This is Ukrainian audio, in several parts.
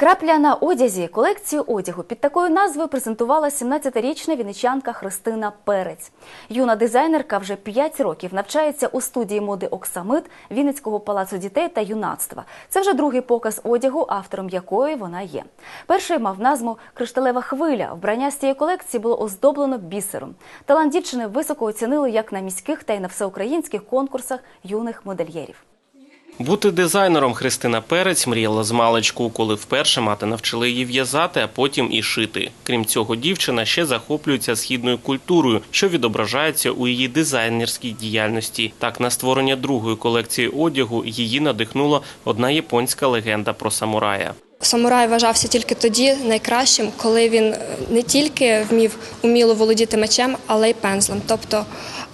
Крапля на одязі колекцію одягу під такою назвою презентувала 17-річна вінничанка Христина Перець. Юна дизайнерка вже 5 років навчається у студії моди Оксамит Вінницького палацу дітей та юнацтва. Це вже другий показ одягу, автором якої вона є. Перший мав назву Кришталева хвиля. Вбрання з цієї колекції було оздоблено бісером. Талант дівчини високо оцінили як на міських та й на всеукраїнських конкурсах юних модельєрів. Бути дизайнером Христина Перець мріяла з маличку, коли вперше мати навчили її в'язати, а потім і шити. Крім цього, дівчина ще захоплюється східною культурою, що відображається у її дизайнерській діяльності. Так, на створення другої колекції одягу її надихнула одна японська легенда про самурая. Самурай вважався тільки тоді найкращим, коли він е, не тільки вмів уміло володіти мечем, але й пензлем, тобто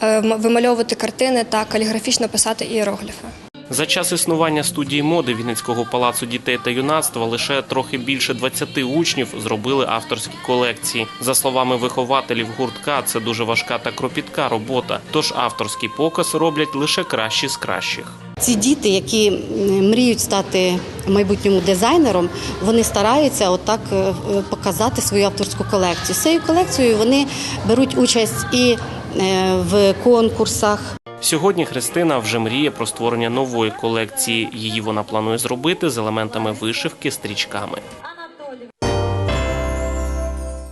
е, вимальовувати картини та каліграфічно писати іерогліфи. За час існування студії моди Вінницького палацу дітей та юнацтва лише трохи більше 20 учнів зробили авторські колекції. За словами вихователів гуртка, це дуже важка та кропітка робота. Тож авторський показ роблять лише кращі з кращих. Ці діти, які мріють стати майбутньому дизайнером, вони стараються отак е, е, показати свою авторську колекцію. З цією колекцією вони беруть участь і е, в конкурсах. Сьогодні Христина вже мріє про створення нової колекції. Її вона планує зробити з елементами вишивки стрічками.